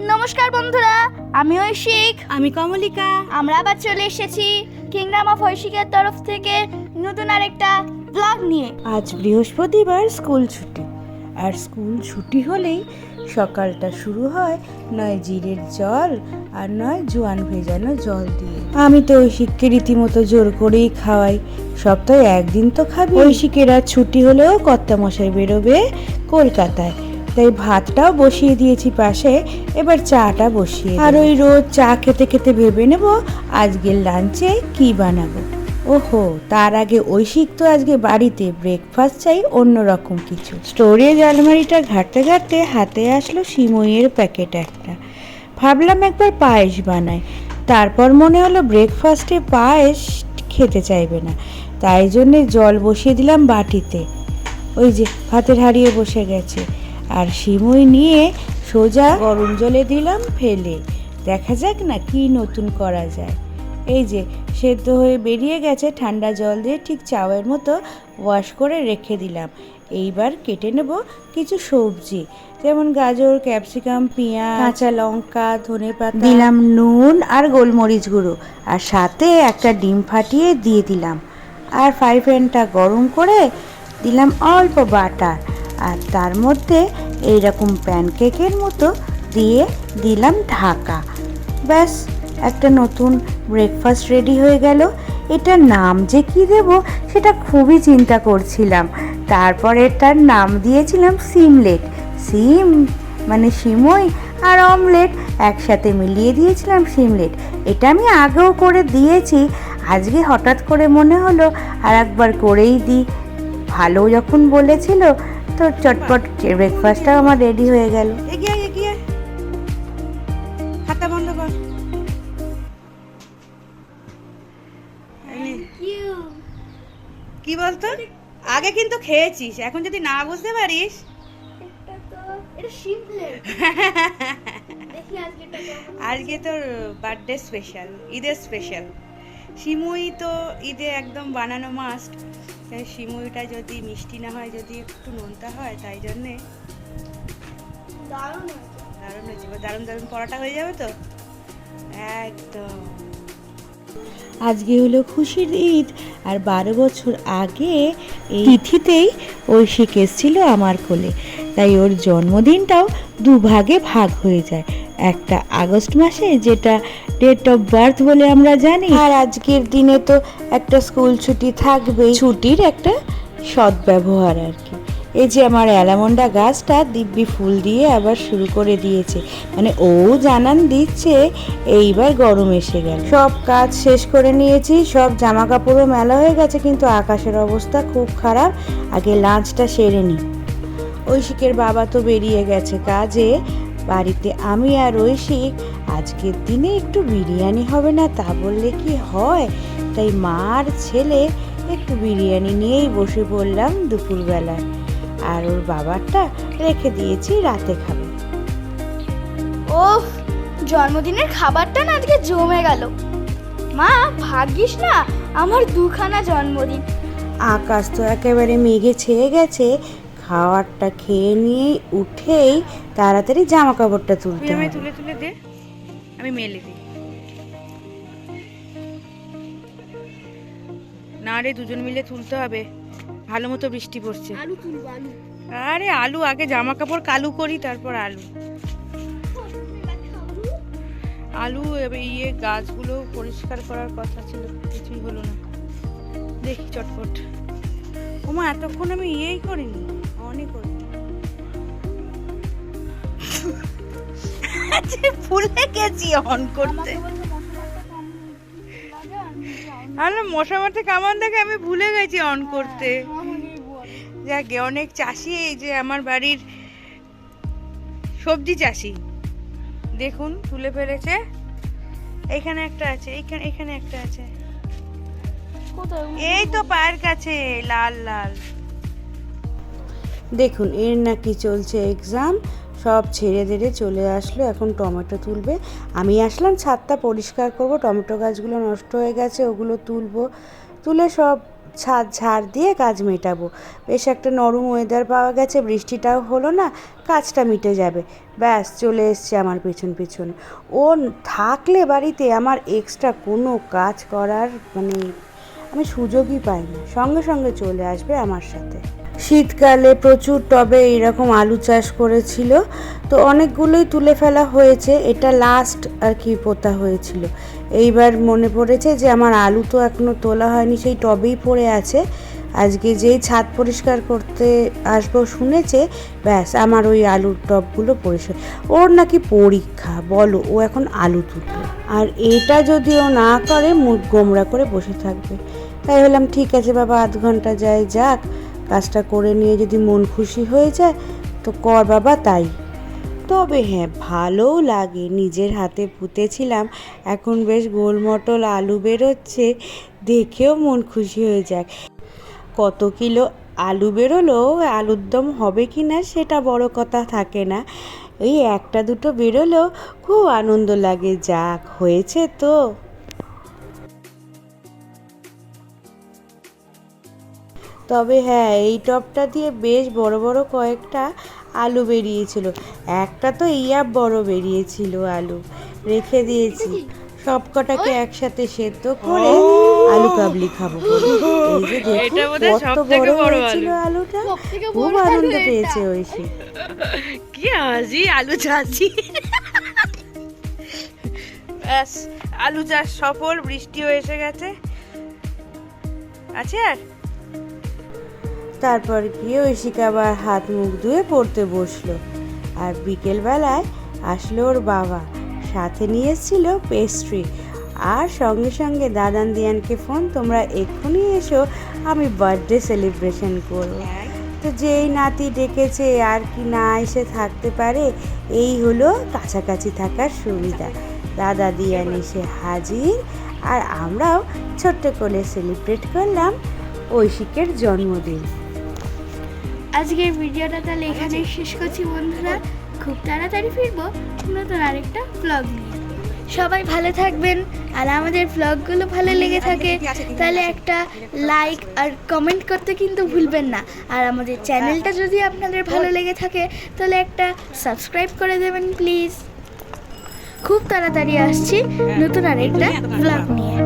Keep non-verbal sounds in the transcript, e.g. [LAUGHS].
নমস্কার বন্ধুরা আমি ঐশিক। আমি কমলিকা। আমরা আবার চলে এসেছি কিংডম অফ ঐশিকের তরফ থেকে নতুন আরেকটা ব্লগ নিয়ে। আজ বৃহস্পতিবার স্কুল ছুটি। আর স্কুল ছুটি হলেই সকালটা শুরু হয় নয় জিরের জল আর নয় জোয়ান ভেজানো জল দিয়ে। আমি তো ঐশিককে রীতিমতো জোর করেই খাওয়াই। সপ্তাহে একদিন তো খাবি। ঐশিকের আর ছুটি হলেও কর্তামশাই বেরোবে কলকাতায়। তাই ভাতটাও বসিয়ে দিয়েছি পাশে। এবার চাটা বসিয়ে আর ওই রোজ চা খেতে খেতে ভেবে নেব আজকের লাঞ্চে কি বানাবো। ওহো, তার আগে ঐশিক তো আজকে বাড়িতে ব্রেকফাস্ট চাই অন্যরকম কিছু। স্টোরেজ আলমারিটা ঘাটতে ঘাটতে হাতে আসলো সিমইয়ের প্যাকেট একটা। ভাবলাম একবার পায়েস বানাই। তারপর মনে হলো ব্রেকফাস্টে পায়েস খেতে চাইবে না। তাই জন্যে জল বসিয়ে দিলাম বাটিতে। ওই যে, ভাতের হারিয়ে বসে গেছে। আর সিমই নিয়ে সোজা গরম জলে দিলাম ফেলে। দেখা যাক না কি নতুন করা যায়। এই যে, সেদ্ধ হয়ে বেরিয়ে গেছে ঠান্ডা জল দিয়ে ঠিক চাওয়ের মতো ওয়াশ করে রেখে দিলাম। এইবার কেটে নেব কিছু সবজি, যেমন গাজর, ক্যাপসিকাম, পেঁয়াজ, কাঁচা লঙ্কা, ধনে পাতা। দিলাম নুন আর গোলমরিচ গুঁড়ো আর সাথে একটা ডিম ফাটিয়ে দিয়ে দিলাম। আর ফ্রাই প্যানটা গরম করে দিলাম অল্প বাটার। আর তার মধ্যে এইরকম প্যানকেকের মতো দিয়ে দিলাম ঢাকা। ব্যাস, একটা নতুন ব্রেকফাস্ট রেডি হয়ে গেল। এটার নাম যে কি দেব সেটা খুবই চিন্তা করছিলাম। তারপরে তার নাম দিয়েছিলাম সিমলেট সিম মানে সিমই আর অমলেট একসাথে মিলিয়ে দিয়েছিলাম সিমলেট এটা আমি আগেও করে দিয়েছি, আজকে হঠাৎ করে মনে হলো আর একবার করেই দিই। ভালো যখন বলেছিল তো চটপট ব্রেকফাস্টটাও আমার রেডি হয়ে গেল। এগিয়ে এগিয়ে খাতা বন্ধ কর। কি বলতো? আগে কিন্তু খেয়েছিস এখন যদি না বুঝতে পারিস। [LAUGHS] আজকে তোর বার্থডে স্পেশাল ঈদের স্পেশাল সিমুই তো ঈদে একদম বানানো মাস্ট তাই সিমুইটা যদি মিষ্টি না হয় যদি একটু নোনতা হয় তাই জন্যে দারুণ হয়েছে। দারুণ হয়েছে। দারুণ দারুণ পরোটা হয়ে যাবে তো? একদম। আজকে হলো খুশির ঈদ আর বারো বছর আগে এই তিথিতেই ঐশিক এসেছিল আমার কোলে। তাই ওর জন্মদিনটাও দুভাগে ভাগ হয়ে যায়। একটা আগস্ট মাসে যেটা ডেট অফ বার্থ বলে আমরা জানি। আর আজকের দিনে তো একটা স্কুল ছুটি থাকবেই। ছুটির একটা সদ্ব্যবহার আর কি। এই যে আমার অ্যালামন্ডা গাছটা দিব্যি ফুল দিয়ে আবার শুরু করে দিয়েছে। মানে ও জানান দিচ্ছে এইবার গরম এসে গেল। সব কাজ শেষ করে নিয়েছি সব জামা কাপড়ও মেলা হয়ে গেছে কিন্তু আকাশের অবস্থা খুব খারাপ। আগে লাঞ্চটা সেরে নিই ঐশিকের বাবা তো বেরিয়ে গেছে কাজে। বাড়িতে আমি আর ঐশিক আজকের দিনে একটু বিরিয়ানি হবে না তা বললে কি হয়? তাই মা আর ছেলে একটু বিরিয়ানি নিয়েই বসে পড়লাম দুপুরবেলায়। আর ওর বাবারটা রেখে দিয়েছি রাতে খাবে। ওফ জন্মদিনের খাবারটা না আজকে জমে গেল। মা ভাগ্যিস না আমার দুখানা জন্মদিন। আকাশ তো একেবারে মেঘে ছেয়ে গেছে খাবারটা খেয়ে নিয়ে উঠেই তাড়াতাড়ি জামা কাপড়টা তুলতে হবে। তুলে তুলে দে আমি মেলে দিই। না রে দুজন মিলে তুলতে হবে। ভালো মতো বৃষ্টি পড়ছে। আলু তুলবো আলু। আরে আলু আগে জামা কাপড় কালু করি তারপর আলু। আলু এবার ইয়ে গাছগুলো পরিষ্কার করার কথা ছিল কিছুই হলো না। দেখি চটপট। ওমা এতক্ষণ আমি ইয়েই করিনি। অনই করি। [LAUGHS] ভুলে গেছি অন করতে। আরে মশা মারতে কামান দেখে আমি ভুলে গেছি অন করতে। যাকে অনেক চাষি এই যে আমার বাড়ির সবজি চাষি। দেখুন তুলে ফেলেছে। এখানে একটা আছে এইখানে এখানে একটা আছে। এই তো পায়ের কাছে লাল লাল। দেখুন, এর নাকি চলছে এক্সাম সব ছেড়ে দেড়ে চলে আসলো, এখন টমেটো তুলবে। আমি আসলাম, ছাদটা পরিষ্কার করব, টমেটো গাছগুলো নষ্ট হয়ে গেছে, ওগুলো তুলবো। তুলে সব ছাদ ঝাড় দিয়ে কাজ মেটাবো। বেশ একটা নরম ওয়েদার পাওয়া গেছে, বৃষ্টিটাও হলো না, কাজটা মিটে যাবে। ব্যাস, চলে এসছে আমার পেছন পেছন। ও থাকলে বাড়িতে আমার এক্সট্রা কোনো কাজ করার মানে আমি সুযোগই পাই না সঙ্গে সঙ্গে চলে আসবে আমার সাথে। শীতকালে প্রচুর টবে এইরকম আলু চাষ করেছিল। তো অনেকগুলোই তুলে ফেলা হয়েছে। এটা লাস্ট আর কি পোতা হয়েছিল। এইবার মনে পড়েছে যে আমার আলু তো এখনও তোলা হয়নি, সেই টবেই পড়ে আছে। আজকে যেই ছাদ পরিষ্কার করতে আসব শুনেছে, ব্যাস আমার ওই আলুর টবগুলো পরিষ্কার ওর নাকি পরীক্ষা, বলো, ও এখন আলু তুলবে। আর এটা যদি ও না করে, মুখ গোমরা করে বসে থাকবে। তাই বললাম, ঠিক আছে বাবা, আধ ঘণ্টা যায় যাক। কাজটা করে নিয়ে যদি মন খুশি হয়ে যায়, তো কর বাবা, তাই। তবে হ্যাঁ ভালোও লাগে। নিজের হাতে পুঁতেছিলাম, এখন বেশ গোলমটল আলু বেরোচ্ছে, দেখেও মন খুশি হয়ে যায়। কত কিলো আলু বেরোলো, আলুর দম হবে কি না সেটা বড় কথা থাকে না। এই একটা দুটো বেরোলো, খুব আনন্দ লাগে। যাক, হয়েছে তো। তবে হ্যাঁ এই টপটা দিয়ে বেশ বড় বড় কয়েকটা আলু বেরিয়েছিল। একটা তো ইয়া বড় বেরিয়েছিল আলু। রেখে দিয়েছি। সব কটাকে একসাথে সেদ্ধ করে আলু কাবলি খাব। এই যে বোধহয় কত বড় বড় হয়েছিল আলুটা। খুব আনন্দ। পেয়েছে ঐশী কি হাসি আলু চাষি ব্যাস আলু চাষ সফল বৃষ্টিও এসে গেছে। আছে আর? তারপর গিয়ে ঐশিকা আবার হাত মুখ ধুয়ে পড়তে বসল। আর বিকেলবেলায় আসলো ওর বাবা। সাথে নিয়ে পেস্ট্রি আর সঙ্গে সঙ্গে দাদান দিয়ানকে ফোন তোমরা এক্ষুনি এসো, আমি বার্থডে সেলিব্রেশন করব। তো যেই নাতি ডেকেছে, আর কি না এসে থাকতে পারে? এই হলো কাছাকাছি থাকার সুবিধা। দাদা দিয়ান এসে হাজির। আর আমরাও ছোট্ট করে সেলিব্রেট করলাম ঐশিকের জন্মদিন। আজকের ভিডিওটা তাহলে এখানেই শেষ করছি বন্ধুরা। খুব তাড়াতাড়ি ফিরবো নতুন আরেকটা ব্লগ নিয়ে। সবাই ভালো থাকবেন আর আমাদের ব্লগগুলো ভালো লেগে থাকে, তাহলে একটা লাইক আর কমেন্ট করতে কিন্তু ভুলবেন না। আর আমাদের চ্যানেলটা যদি আপনাদের ভালো লেগে থাকে, তাহলে একটা সাবস্ক্রাইব করে দেবেন প্লিজ খুব তাড়াতাড়ি আসছি নতুন আরেকটা ব্লগ নিয়ে।